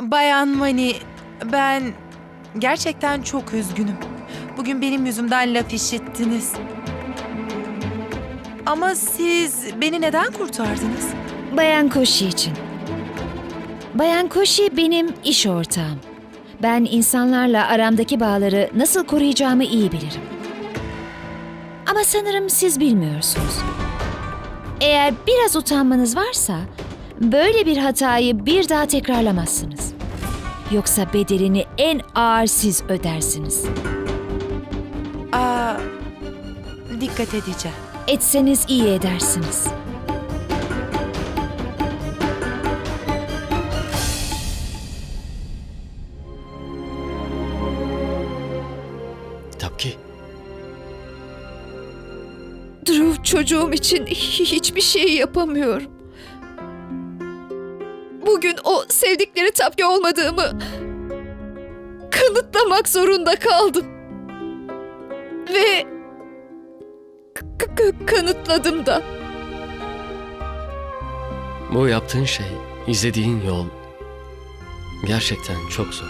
Bayan Mani, ben gerçekten çok üzgünüm. Bugün benim yüzümden laf işittiniz. Ama siz beni neden kurtardınız? Bayan Koşi için. Bayan Koşi benim iş ortağım. Ben insanlarla aramdaki bağları nasıl koruyacağımı iyi bilirim. Ama sanırım siz bilmiyorsunuz. Eğer biraz utanmanız varsa böyle bir hatayı bir daha tekrarlamazsınız. Yoksa bedelini en ağır siz ödersiniz. Aa, dikkat edeceğim. Etseniz iyi edersiniz. Tapki, Drew çocuğum için hiçbir şey yapamıyorum. Bugün o sevdikleri tapki olmadığımı kanıtlamak zorunda kaldım. Ve kanıtladım da. bu yaptığın şey, izlediğin yol gerçekten çok zor.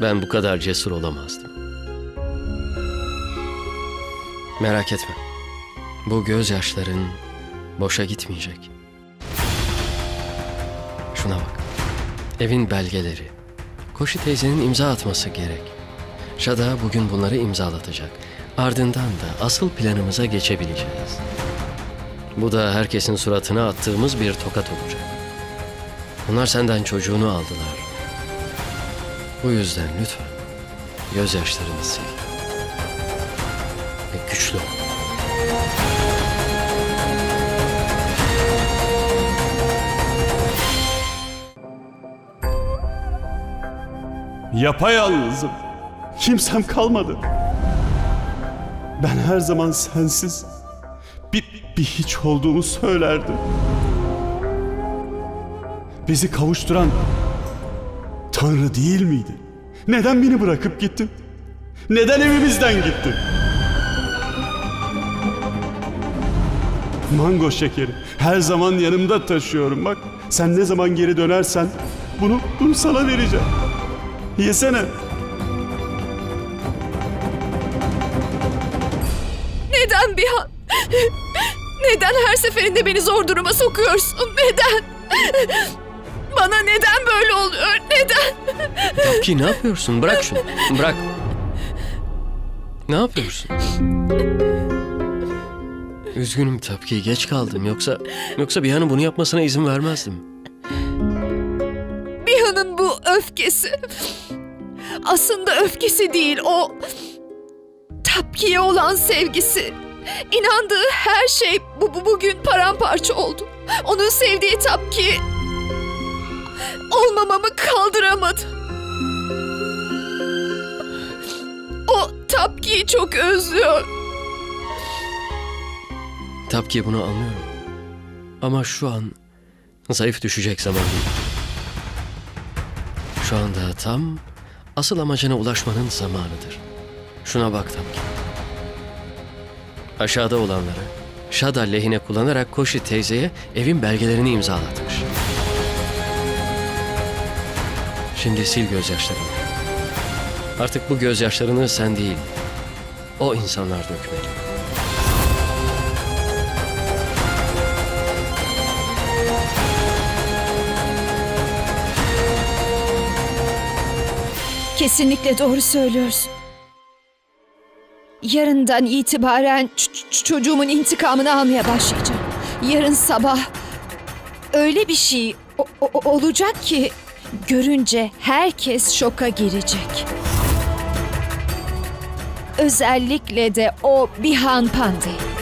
Ben bu kadar cesur olamazdım. Merak etme. Bu gözyaşların boşa gitmeyecek. Şuna bak. Evin belgeleri. Koşi teyzenin imza atması gerek. Şada bugün bunları imzalatacak. Ardından da asıl planımıza geçebileceğiz. Bu da herkesin suratına attığımız bir tokat olacak. Onlar senden çocuğunu aldılar. Bu yüzden lütfen gözyaşlarını sil. Ve güçlü ol. Yapayalnızım. Kimsem kalmadı. Ben her zaman sensiz bir, bir hiç olduğumu söylerdim. Bizi kavuşturan Tanrı değil miydi? Neden beni bırakıp gittin? Neden evimizden gittin? Mango şekeri her zaman yanımda taşıyorum bak. Sen ne zaman geri dönersen bunu, bunu sana vereceğim. Yesene. Neden bir an? Neden her seferinde beni zor duruma sokuyorsun? Neden? Bana neden böyle oluyor? Neden? Tapki ne yapıyorsun? Bırak şunu. Bırak. Ne yapıyorsun? Üzgünüm Tapki geç kaldım yoksa yoksa bir bunu yapmasına izin vermezdim. Öfkesi aslında öfkesi değil o Tapki'ye olan sevgisi. İnandığı her şey bu, bu bugün paramparça oldu. Onun sevdiği Tapki olmamamı kaldıramadı. O Tapki'yi çok özlüyor. Tapki bunu anlıyorum. Ama şu an zayıf düşecek zaman değil. Şu anda tam asıl amacına ulaşmanın zamanıdır. Şuna bak Tapki. Aşağıda olanları Şada lehine kullanarak Koşi teyzeye evin belgelerini imzalatmış. Şimdi sil gözyaşlarını. Artık bu gözyaşlarını sen değil, o insanlar dökmeli. Kesinlikle doğru söylüyorsun. Yarından itibaren çocuğumun intikamını almaya başlayacağım. Yarın sabah öyle bir şey olacak ki görünce herkes şoka girecek. Özellikle de o Bihan Pandey.